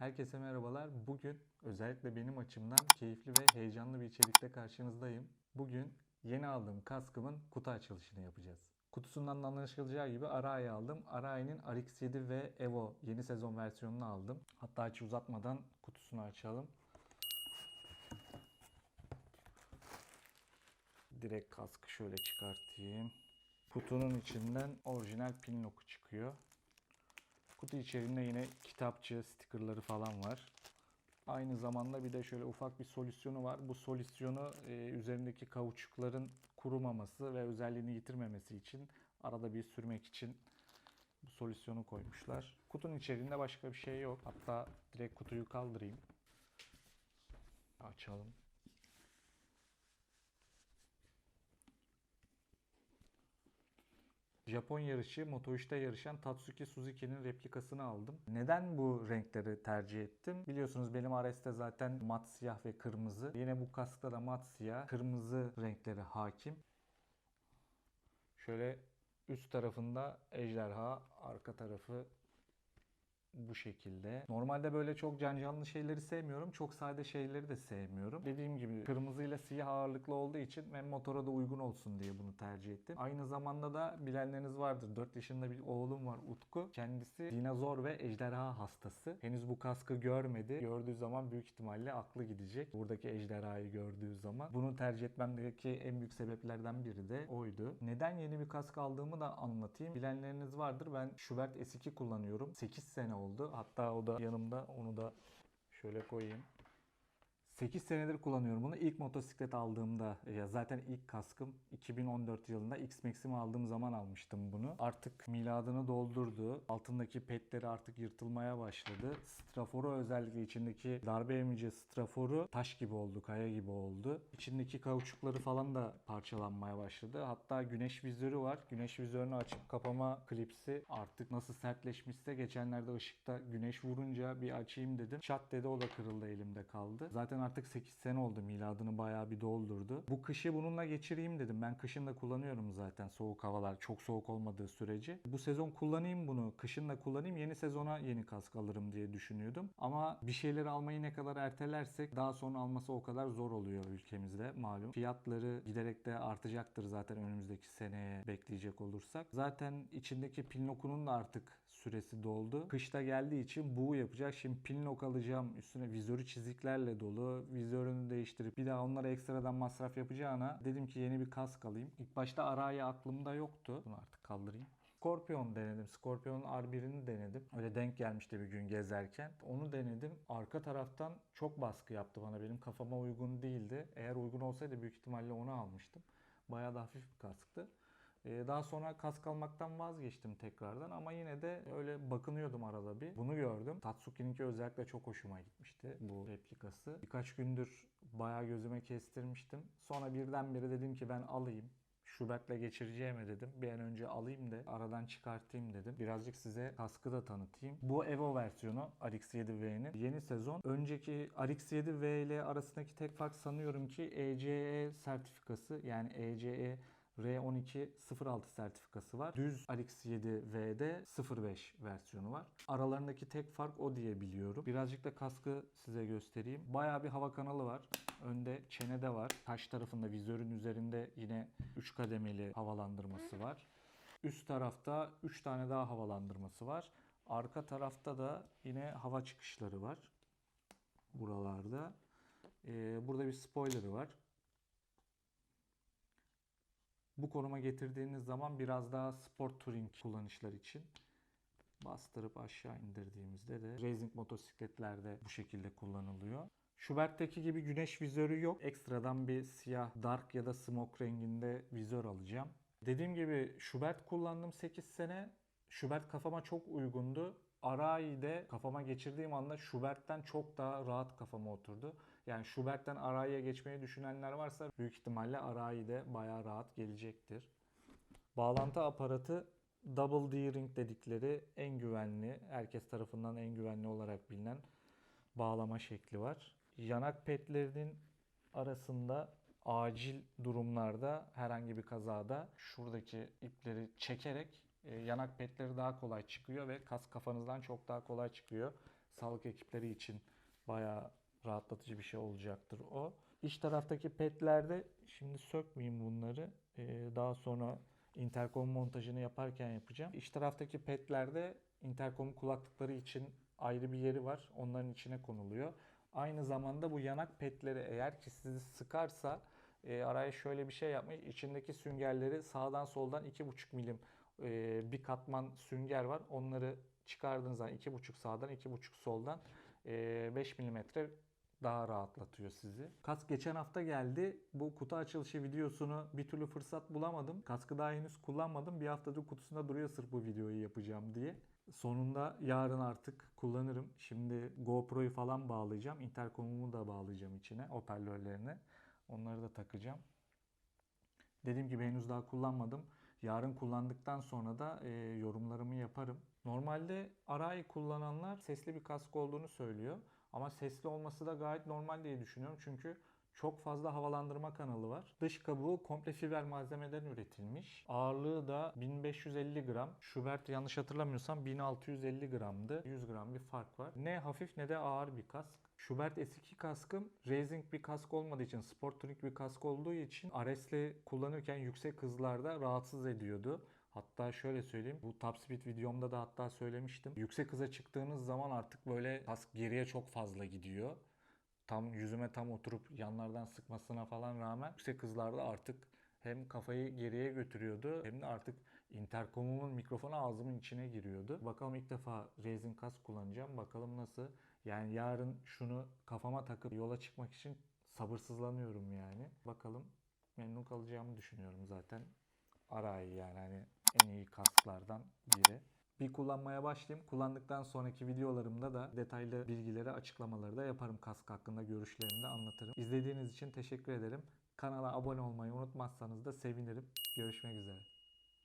Herkese merhabalar. Bugün özellikle benim açımdan keyifli ve heyecanlı bir içerikle karşınızdayım. Bugün yeni aldığım kaskımın kutu açılışını yapacağız. Kutusundan da anlaşılacağı gibi Arai'yi aldım. Arai'nin RX-7 ve Evo yeni sezon versiyonunu aldım. Hatta hiç uzatmadan kutusunu açalım. Direkt kaskı şöyle çıkartayım. Kutunun içinden orijinal pin lock'u çıkıyor. Kutu içerisinde yine kitapçı, stickerları falan var. Aynı zamanda bir de şöyle ufak bir solüsyonu var. Bu solüsyonu e, üzerindeki kauçukların kurumaması ve özelliğini yitirmemesi için arada bir sürmek için bu solüsyonu koymuşlar. Kutunun içerisinde başka bir şey yok. Hatta direkt kutuyu kaldırayım. Açalım. Japon yarışı Moto3'te yarışan Tatsuki Suzuki'nin replikasını aldım. Neden bu renkleri tercih ettim? Biliyorsunuz benim RS'te zaten mat siyah ve kırmızı. Yine bu kaskta da mat siyah, kırmızı renkleri hakim. Şöyle üst tarafında ejderha, arka tarafı bu şekilde. Normalde böyle çok can canlı şeyleri sevmiyorum. Çok sade şeyleri de sevmiyorum. Dediğim gibi kırmızı ile siyah ağırlıklı olduğu için ben motora da uygun olsun diye bunu tercih ettim. Aynı zamanda da bilenleriniz vardır. 4 yaşında bir oğlum var Utku. Kendisi dinozor ve ejderha hastası. Henüz bu kaskı görmedi. Gördüğü zaman büyük ihtimalle aklı gidecek. Buradaki ejderhayı gördüğü zaman. Bunu tercih etmemdeki en büyük sebeplerden biri de oydu. Neden yeni bir kask aldığımı da anlatayım. Bilenleriniz vardır. Ben Schubert S2 kullanıyorum. 8 sene oldu. Hatta o da yanımda. Onu da şöyle koyayım. 8 senedir kullanıyorum bunu. İlk motosiklet aldığımda ya zaten ilk kaskım 2014 yılında X-Max'imi aldığım zaman almıştım bunu. Artık miladını doldurdu. Altındaki petleri artık yırtılmaya başladı. Straforu özellikle içindeki darbe emici straforu taş gibi oldu, kaya gibi oldu. İçindeki kauçukları falan da parçalanmaya başladı. Hatta güneş vizörü var. Güneş vizörünü açıp kapama klipsi artık nasıl sertleşmişse geçenlerde ışıkta güneş vurunca bir açayım dedim. Çat dedi o da kırıldı elimde kaldı. Zaten artık 8 sene oldu miladını bayağı bir doldurdu. Bu kışı bununla geçireyim dedim. Ben kışın da kullanıyorum zaten soğuk havalar çok soğuk olmadığı sürece. Bu sezon kullanayım bunu. Kışın da kullanayım. Yeni sezona yeni kask alırım diye düşünüyordum. Ama bir şeyleri almayı ne kadar ertelersek daha sonra alması o kadar zor oluyor ülkemizde malum. Fiyatları giderek de artacaktır zaten önümüzdeki seneye bekleyecek olursak. Zaten içindeki Pinlock'unun da artık süresi doldu. Kışta geldiği için bu yapacak. Şimdi Pinlock alacağım. Üstüne vizörü çiziklerle dolu. Vizörünü değiştirip bir daha onlara ekstradan masraf yapacağına dedim ki yeni bir kask alayım. İlk başta Araya aklımda yoktu. Bunu artık kaldırayım. Scorpion denedim. Scorpion'un R1'ini denedim. Öyle denk gelmişti bir gün gezerken. Onu denedim. Arka taraftan çok baskı yaptı bana. Benim kafama uygun değildi. Eğer uygun olsaydı büyük ihtimalle onu almıştım. Bayağı da hafif bir kasktı. Ee, Daha sonra kask almaktan vazgeçtim tekrardan ama yine de öyle bakınıyordum arada bir. Bunu gördüm. Tatsuki'ninki özellikle çok hoşuma gitmişti bu replikası. Birkaç gündür bayağı gözüme kestirmiştim. Sonra birdenbire dedim ki ben alayım. Schubert'le geçireceğime dedim. Bir an önce alayım da aradan çıkartayım dedim. Birazcık size kaskı da tanıtayım. Bu Evo versiyonu RX-7V'nin yeni sezon. Önceki RX-7V ile arasındaki tek fark sanıyorum ki ECE sertifikası yani E ECE R12 06 sertifikası var. Düz RX-7V'de 05 versiyonu var. Aralarındaki tek fark o diye biliyorum. Birazcık da kaskı size göstereyim. Bayağı bir hava kanalı var. Önde çenede var. Taş tarafında vizörün üzerinde yine 3 kademeli havalandırması var. Üst tarafta 3 tane daha havalandırması var. Arka tarafta da yine hava çıkışları var. Buralarda. Ee, burada bir spoilerı var. Bu konuma getirdiğiniz zaman biraz daha sport touring kullanışlar için bastırıp aşağı indirdiğimizde de racing motosikletlerde bu şekilde kullanılıyor. Schubert'teki gibi güneş vizörü yok. Ekstradan bir siyah dark ya da smoke renginde vizör alacağım. Dediğim gibi Schubert kullandım 8 sene. Schubert kafama çok uygundu. Arai'de kafama geçirdiğim anda Schubert'ten çok daha rahat kafama oturdu. Yani Schubert'ten Arai'ye geçmeyi düşünenler varsa büyük ihtimalle Arai'de bayağı rahat gelecektir. Bağlantı aparatı Double D-Ring dedikleri en güvenli, herkes tarafından en güvenli olarak bilinen bağlama şekli var. Yanak petlerinin arasında acil durumlarda herhangi bir kazada şuradaki ipleri çekerek e, yanak petleri daha kolay çıkıyor ve kas kafanızdan çok daha kolay çıkıyor. sağlık ekipleri için bayağı rahatlatıcı bir şey olacaktır o. İç taraftaki petlerde şimdi sökmeyeyim bunları. Ee, daha sonra interkom montajını yaparken yapacağım. İç taraftaki petlerde interkom kulaklıkları için ayrı bir yeri var. Onların içine konuluyor. Aynı zamanda bu yanak petleri eğer ki sizi sıkarsa e, araya şöyle bir şey yapmış. İçindeki süngerleri sağdan soldan 2,5 milim e, bir katman sünger var. Onları çıkardığınız zaman 2,5 sağdan 2,5 soldan e, 5 milimetre daha rahatlatıyor sizi. Kask geçen hafta geldi. Bu kutu açılışı videosunu bir türlü fırsat bulamadım. Kaskı daha henüz kullanmadım. Bir haftadır kutusunda duruyor sırf bu videoyu yapacağım diye. Sonunda yarın artık kullanırım. Şimdi GoPro'yu falan bağlayacağım. Intercom'umu da bağlayacağım içine, hoparlörlerine. Onları da takacağım. Dediğim gibi henüz daha kullanmadım. Yarın kullandıktan sonra da e, yorumlarımı yaparım. Normalde Arai kullananlar sesli bir kask olduğunu söylüyor. Ama sesli olması da gayet normal diye düşünüyorum. Çünkü çok fazla havalandırma kanalı var. Dış kabuğu komple fiber malzemeden üretilmiş. Ağırlığı da 1550 gram. Schubert yanlış hatırlamıyorsam 1650 gramdı. 100 gram bir fark var. Ne hafif ne de ağır bir kask. Schubert S2 kaskım racing bir kask olmadığı için, sport tuning bir kask olduğu için RS'le kullanırken yüksek hızlarda rahatsız ediyordu. Hatta şöyle söyleyeyim. Bu top speed videomda da hatta söylemiştim. Yüksek hıza çıktığınız zaman artık böyle kask geriye çok fazla gidiyor. Tam yüzüme tam oturup yanlardan sıkmasına falan rağmen yüksek hızlarda artık hem kafayı geriye götürüyordu hem de artık interkomumun mikrofonu ağzımın içine giriyordu. Bakalım ilk defa Razer kask kullanacağım. Bakalım nasıl. Yani yarın şunu kafama takıp yola çıkmak için sabırsızlanıyorum yani. Bakalım memnun kalacağımı düşünüyorum zaten. Arai yani hani en iyi kasklardan biri. Bir kullanmaya başlayayım. Kullandıktan sonraki videolarımda da detaylı bilgileri, açıklamaları da yaparım kask hakkında görüşlerimi de anlatırım. İzlediğiniz için teşekkür ederim. Kanala abone olmayı unutmazsanız da sevinirim. Görüşmek üzere.